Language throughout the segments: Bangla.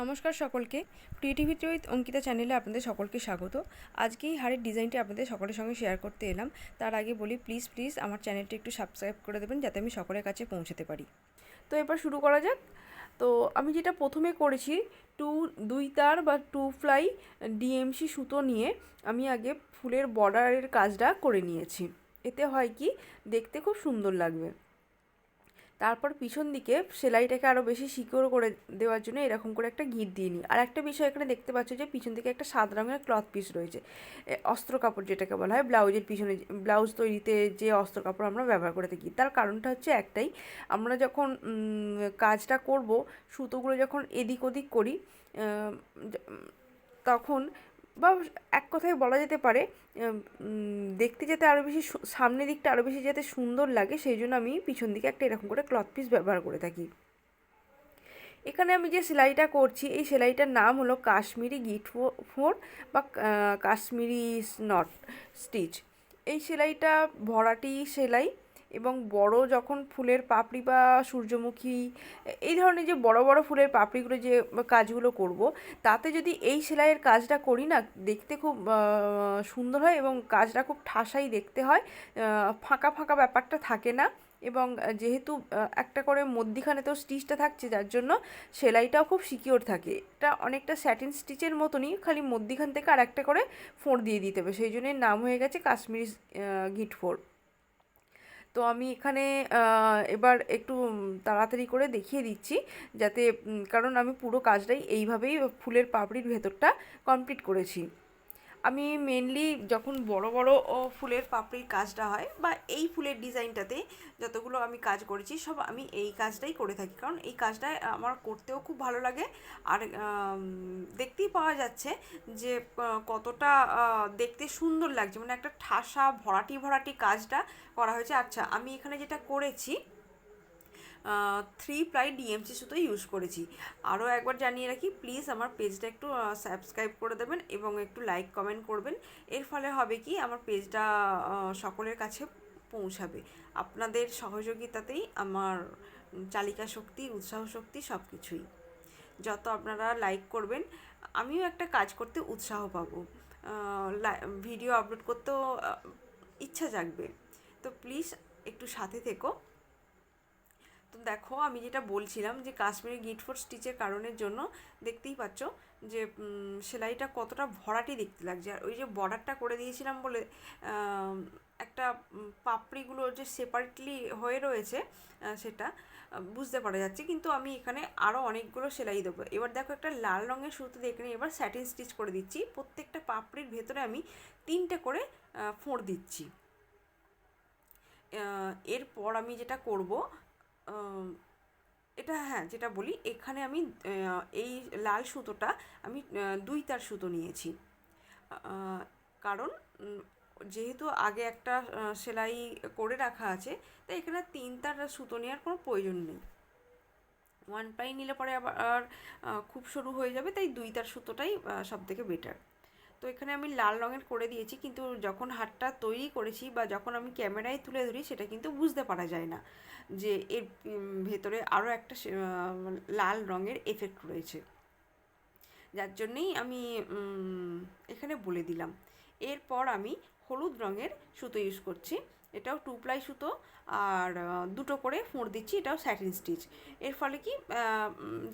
নমস্কার সকলকে। ক্রিয়েটিভিটি উইথ অঙ্কিতা চ্যানেলে আপনাদের সকলকে স্বাগত। আজকে এই হাড়ের ডিজাইনটি আপনাদের সকলের সঙ্গে শেয়ার করতে এলাম। তার আগে বলি প্লিজ প্লিজ আমার চ্যানেলটি একটু সাবস্ক্রাইব করে দেবেন যাতে আমি সকলের কাছে পৌঁছাতে পারি। তো এবার শুরু করা যাক। তো আমি যেটা প্রথমে করেছি, টু, দুই তার বা টু ফ্লাই ডিএমসি সুতো নিয়ে আমি আগে ফুলের বর্ডারের কাজটা করে নিয়েছি। এতে হয় কি, দেখতে খুব সুন্দর লাগবে। তারপর পিছন দিকে সেলাইটাকে আরও বেশি সিকিওর করে দেওয়ার জন্য এরকম করে একটা গিট দিয়ে নিই। আর একটা বিষয় এখানে দেখতে পাচ্ছ যে পিছন দিকে একটা সাত রঙের ক্লথ পিস রয়েছে। অস্ত্র কাপড় যেটাকে বলা হয় ব্লাউজের পিছনে ব্লাউজ তৈরিতে যে অস্ত্র কাপড় আমরা ব্যবহার করে থাকি। তার কারণটা হচ্ছে একটাই, আমরা যখন কাজটা করব, সুতোগুলো যখন এদিক ওদিক করি তখন বা এক কথায় বলা যেতে পারে দেখতে যাতে আরও বেশি সামনের দিকটা আরও বেশি যাতে সুন্দর লাগে, সেই জন্য আমি পিছন দিকে একটা এরকম করে ক্লথ পিস ব্যবহার করে থাকি। এখানে আমি যে সেলাইটা করছি, এই সেলাইটার নাম হলো কাশ্মীরি গিট ফোর বা কাশ্মীরি নট স্টিচ। এই সেলাইটা ভরাটি সেলাই এবং বড় যখন ফুলের পাপড়ি বা সূর্যমুখী, এই ধরনের যে বড় বড় ফুলের পাপড়িগুলো যে কাজগুলো করব, তাতে যদি এই সেলাইয়ের কাজটা করি না, দেখতে খুব সুন্দর হয় এবং কাজটা খুব ঠাসাই দেখতে হয় ফাঁকা ফাঁকা ব্যাপারটা থাকে না এবং যেহেতু একটা করে মধ্যিখানে তো স্টিচটা থাকছে, যার জন্য সেলাইটাও খুব সিকিওর থাকে। এটা অনেকটা স্যাটিন স্টিচের মতনই, খালি মধ্যিখান থেকে আর একটা করে ফোঁড় দিয়ে দিতে হবে। সেই জন্যই নাম হয়ে গেছে কাশ্মীরি গিট ফোঁড়। তো আমি এখানে এবার একটু তাড়াতাড়ি করে দেখিয়ে দিচ্ছি যাতে কারণ আমি পুরো কাজটাই এইভাবেই ফুলের পাপড়ির ভেতরটা কমপ্লিট করেছি। আমি মেনলি যখন বড় বড় ফুলের পাপড়ির কাজটা হয় বা এই ফুলের ডিজাইনটাতে যতগুলো আমি কাজ করেছি, সব আমি এই কাজটাই করে থাকি। কারণ এই কাজটা আমার করতেও খুব ভালো লাগে। আর দেখতেই পাওয়া যাচ্ছে যে কতটা দেখতে সুন্দর লাগছে। মানে একটা ঠাসা, ভরাটি ভরাটি কাজটা করা হয়েছে। আচ্ছা আমি এখানে যেটা করেছি থ্রি প্লাই ডিএমসি সুতো ইউজ করেছি। আরও একবার জানিয়ে রাখি প্লিজ আমার পেজটা একটু সাবস্ক্রাইব করে দেবেন এবং একটু লাইক কমেন্ট করবেন। এর ফলে হবে কি, আমার পেজটা সকলের কাছে পৌঁছাবে। আপনাদের সহযোগিতাতেই আমার চালিকা শক্তি, উৎসাহ শক্তি সব কিছুই যত আপনারা লাইক করবেন, আমিও একটা কাজ করতে উৎসাহ পাবো। ভিডিও আপলোড করতেও ইচ্ছা জাগবে। তো প্লিজ একটু সাথে থেকো। দেখো, আমি যেটা বলছিলাম যে কাশ্মীরি গিটফোর স্টিচের কারণের জন্য দেখতেই পাচ্ছ যে সেলাইটা কতটা ভরাটি দেখতে লাগছে। আর ওই যে বর্ডারটা করে দিয়েছিলাম বলে একটা পাপড়িগুলো যে সেপারেটলি হয়ে রয়েছে সেটা বুঝতে পারা যাচ্ছে। কিন্তু আমি এখানে আরও অনেকগুলো সেলাই দেবো। এবার দেখো, একটা লাল রঙের সুতো দিয়ে এখানে এবার স্যাটিন স্টিচ করে দিচ্ছি। প্রত্যেকটা পাপড়ির ভেতরে আমি তিনটে করে ফোঁড় দিচ্ছি। এরপর আমি যেটা করব এটা হ্যাঁ যেটা বলি, এখানে আমি এই লাল সুতোটা আমি দুই তার সুতো নিয়েছি। কারণ যেহেতু আগে একটা সেলাই করে রাখা আছে, তাই এখানে তিন তার সুতো নেওয়ার কোনো প্রয়োজন নেই। ওয়ান প্লাই নিলে পরে আবার খুব সরু হয়ে যাবে, তাই দুই তার সুতোটাই সব থেকে বেটার তো এখানে আমি লাল রঙের করে দিয়েছি, কিন্তু যখন হাটটা তৈরি করেছি বা যখন আমি ক্যামেরায় তুলে ধরি সেটা কিন্তু বুঝতে পারা যায় না যে এর ভেতরে আরও একটা লাল রঙের এফেক্ট রয়েছে। যার জন্যেই আমি এখানে বলে দিলাম। এরপর আমি হলুদ রঙের সুতো ইউজ করছি। এটাও টু প্লাই সুতো আর দুটো করে ফোঁড় দিচ্ছি, এটাও স্যাটিন স্টিচ এর ফলে কি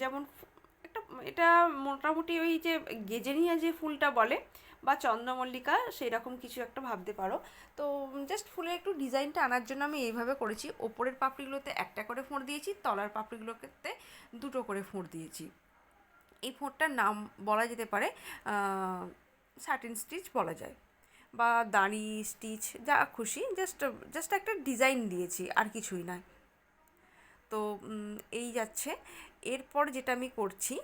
যেমন এটা মোটামুটি ওই যে গেজেনিয়া যে ফুলটা বলে বা চন্দ্রমল্লিকা সেই রকম কিছু একটা ভাবতে পারো। তো জাস্ট ফুলের একটু ডিজাইনটা আনার জন্য আমি এইভাবে করেছি। ওপরের পাপড়িগুলোতে একটা করে ফোঁড় দিয়েছি, তলার পাপড়িগুলোতে দুটো করে ফোঁড় দিয়েছি। এই ফোঁড়টার নাম বলা যেতে পারে সাটিন স্টিচ বলা যায়। বা দাঁড়ি স্টিচ যা খুশি জাস্ট জাস্ট একটা ডিজাইন দিয়েছি, আর কিছুই নয়। তো এই যাচ্ছে। এরপর যেটা আমি করছি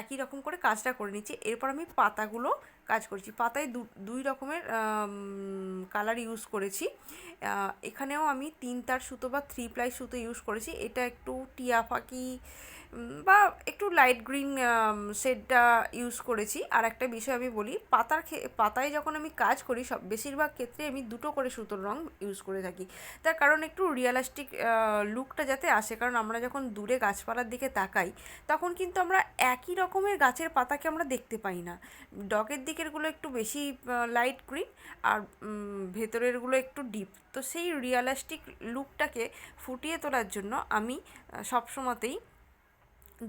একই রকম করে কাজটা করে নিচ্ছি। এরপর আমি পাতাগুলো কাজ করেছি। পাতায় দুই রকমের কালার ইউজ করেছি। এখানেও আমি তিন তার সুতো বা থ্রি প্লাই সুতো ইউজ করেছি। এটা একটু টিয়া উম, বা একটু লাইট গ্রিন শেডটা ইউজ করেছি। আর একটা বিষয় আমি বলি, পাতার পাতায় যখন আমি কাজ করি, সব, বেশিরভাগ ক্ষেত্রে আমি দুটো করে সুতোর রং ইউজ করে থাকি। তার কারণ একটু রিয়ালিস্টিক লুকটা যাতে আসে, কারণ আমরা যখন দূরে গাছপালার দিকে তাকাই, তখন কিন্তু আমরা একই রকমের গাছের পাতাকে আমরা দেখতে পাই না। ডগের দিকেরগুলো একটু বেশি লাইট গ্রিন আর ভেতরেরগুলো একটু ডিপ তো সেই রিয়ালিস্টিক লুকটাকে ফুটিয়ে তোলার জন্য আমি সবসময়তেই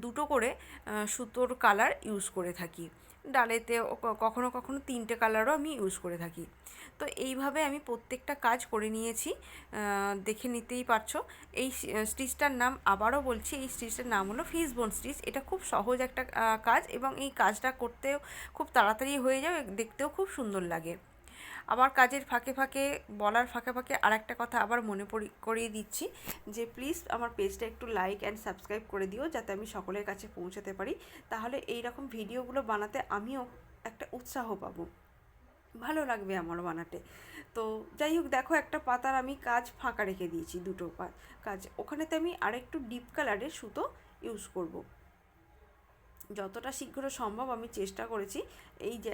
দুটো করে সুতোর কালার ইউজ করে থাকি। ডালেতে কখনো কখনো তিনটে কালারও আমি ইউজ করে থাকি। তো এইভাবে আমি প্রত্যেকটা কাজ করে নিয়েছি দেখে নিতেই পারছ। এই স্টিচটার নাম আবারও বলছি, এই স্টিচটার নাম হলো ফিস বোন স্টিচ এটা খুব সহজ একটা কাজ এবং এই কাজটা করতেও খুব তাড়াতাড়ি হয়ে যায়, দেখতেও খুব সুন্দর লাগে। আবার কাজের ফাঁকে ফাঁকে, বলার ফাঁকে ফাঁকে আর একটা কথা আবার মনে পড়ি, করিয়ে দিচ্ছি যে প্লিজ আমার পেজটা একটু লাইক অ্যান্ড সাবস্ক্রাইব করে দিও যাতে আমি সকলের কাছে পৌঁছাতে পারি। তাহলে এই রকম ভিডিওগুলো বানাতে আমিও একটা উৎসাহ পাবো। ভালো লাগবে আমারও বানাতে। তো যাই হোক, দেখো একটা পাতার আমি কাজ ফাঁকা রেখে দিয়েছি, দুটো কাজ। ওখানেতে আমি আরেকটু ডিপ কালারের সুতো ইউজ করব। যতটা শীঘ্র সম্ভব আমি চেষ্টা করেছি এই যে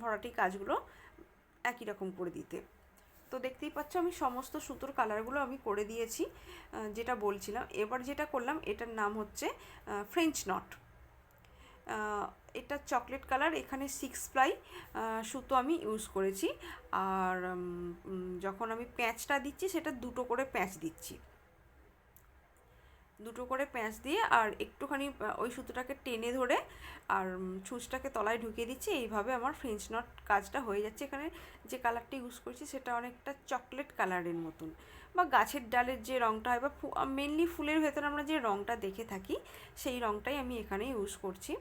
ভরাটি কাজগুলো একই রকম করে দিতে। তো দেখতেই পাচ্ছ আমি সমস্ত সুতোর কালারগুলো আমি করে দিয়েছি যেটা বলছিলাম। এবার যেটা করলাম, এটার নাম হচ্ছে ফ্রেঞ্চ নট এটা চকলেট কালার এখানে সিক্স প্লাই সুতো আমি ইউজ করেছি। আর যখন আমি প্যাঁচটা দিচ্ছি, সেটা দুটো করে প্যাঁচ দিচ্ছি। দুটো করে প্যাঁচ দিয়ে আর একটুখানি ওই সুতোটাকে টেনে ধরে আর ছুঁচটাকে তলায় ঢুকিয়ে দিচ্ছি। এইভাবে আমার ফ্রেঞ্চ নট কাজটা হয়ে যাচ্ছে। এখানে যে কালারটি ইউজ করছি সেটা অনেকটা চকলেট কালারের মতন বা গাছের ডালের যে রঙটা হয় বা মেনলি ফুলের ভেতরে আমরা যে রঙটা দেখে থাকি, সেই রঙটাই আমি এখানে ইউজ করছি।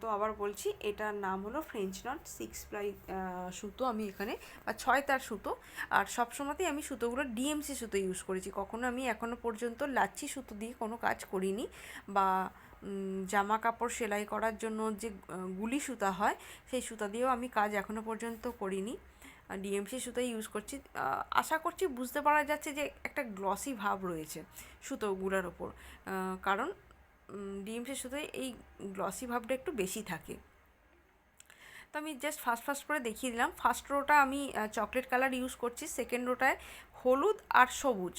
তো আবার বলছি, এটার নাম হলো ফ্রেঞ্চ নট সিক্স প্লাই সুতো আমি এখানে, বা ছয় তার সুতো। আর সবসময়তেই আমি সুতোগুলো ডিএমসি সুতো ইউজ করেছি। কখনো আমি এখনও পর্যন্ত লাচ্ছি সুতো দিয়ে কোনো কাজ করিনি, বা জামা কাপড় সেলাই করার জন্য যে গুলি সুতা হয়, সেই সুতা দিয়েও আমি কাজ এখনও পর্যন্ত করিনি। ডিএমসি সুতোই ইউজ করছি। আশা করছি বুঝতে পারা যাচ্ছে যে একটা গ্লসি ভাব রয়েছে সুতোগুলোর ওপর। কারণ ডিএমসি সুতোয় এই গ্লসি ভাবটা একটু বেশি থাকে। তো আমি জাস্ট ফার্স্ট ফার্স্ট করে দেখিয়ে দিলাম। ফার্স্ট রোটা আমি চকলেট কালার ইউজ করছি। সেকেন্ড রোটায় হলুদ আর সবুজ।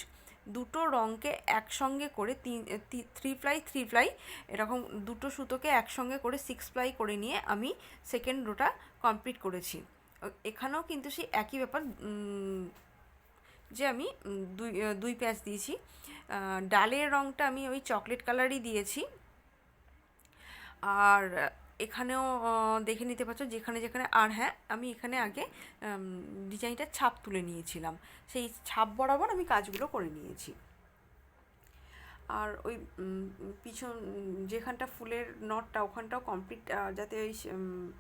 দুটো রঙকে একসঙ্গে করে তিন থ্রি প্লাই থ্রি প্লাই এরকম দুটো সুতোকে একসঙ্গে করে সিক্স প্লাই করে নিয়ে আমি সেকেন্ড রোটা কমপ্লিট করেছি। এখানেও কিন্তু সেই একই ব্যাপার যে আমি দুই দুই প্যাচ দিয়েছি। ডালের রঙটা আমি ওই চকলেট কালারই দিয়েছি। আর এখানেও দেখে নিতে পারছ যেখানে যেখানে, আর হ্যাঁ আমি এখানে আগে ডিজাইনটা ছাপ তুলে নিয়েছিলাম। সেই ছাপ বরাবর আমি কাজগুলো করে নিয়েছি। আর ওই পিছন, যেখানটা ফুলের নটটা ওখানটাও কমপ্লিট যাতে ওই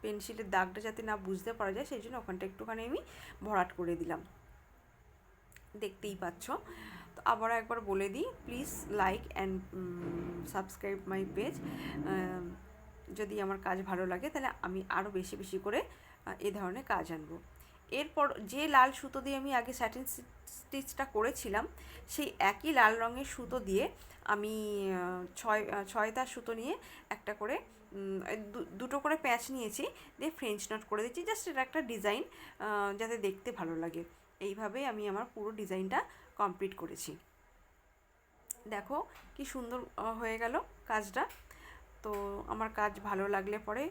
পেন্সিলের দাগটা যাতে না বুঝতে পারা যায়, সেই জন্য ওখানটা একটুখানি আমি ভরাট করে দিলাম। দেখতেই পাচ্ছ। আবার একবার বলে দিই please like and subscribe my page যদি আমার কাজ ভালো লাগে তাহলে আমি আরও বেশি বেশি করে এ ধরনের কাজ আনব। এরপর যে লাল সুতো দিয়ে আমি আগে স্যাটিন স্টিচটা করেছিলাম সেই একই লাল রঙের সুতো দিয়ে আমি ছয় আহ, ছয় তার সুতো নিয়ে একটা করে দুটো করে প্যাচ নিয়েছি। দিয়ে ফ্রেঞ্চ নট করে দিচ্ছি। জাস্ট এটা একটা ডিজাইন যাতে দেখতে ভালো লাগে। এইভাবেই আমি আমার পুরো ডিজাইনটা কমপ্লিট করেছি। দেখো কি সুন্দর হয়ে গেল কাজটা। তো আমার কাজ ভালো লাগলে পরে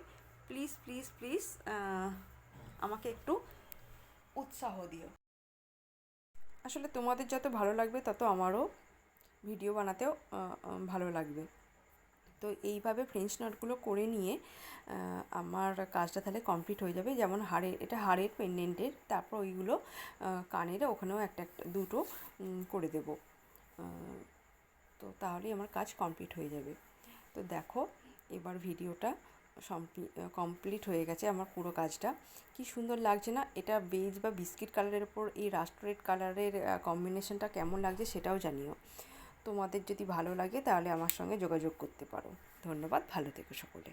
প্লিজ প্লিজ প্লিজ আমাকে একটু উৎসাহ দিও। আসলে তোমাদের যত ভালো লাগবে তত আমারও ভিডিও বানাতেও ভালো লাগবে। তো এইভাবে ফ্রেঞ্চ নটগুলো করে নিয়ে আমার কাজটা তাহলে কমপ্লিট হয়ে যাবে। যেমন হাড়ের, এটা হাড়ের পেন্ডেন্টের তারপর ওইগুলো কানের ওখানেও একটা একটা, দুটো করে দেবো। তো তাহলেই আমার কাজ কমপ্লিট হয়ে যাবে। তো দেখো, এবার ভিডিওটা কমপ্লিট হয়ে গেছে আমার পুরো কাজটা। কি সুন্দর লাগছে না? এটা বেজ বা বিস্কিট কালারের ওপর এই রাস্ট রেড কালারের কম্বিনেশনটা কেমন লাগছে সেটাও জানিও। তোমাদের যদি ভালো লাগে তাহলে আমার সঙ্গে যোগাযোগ করতে পারো। ধন্যবাদ ভালো থেকো সকলে।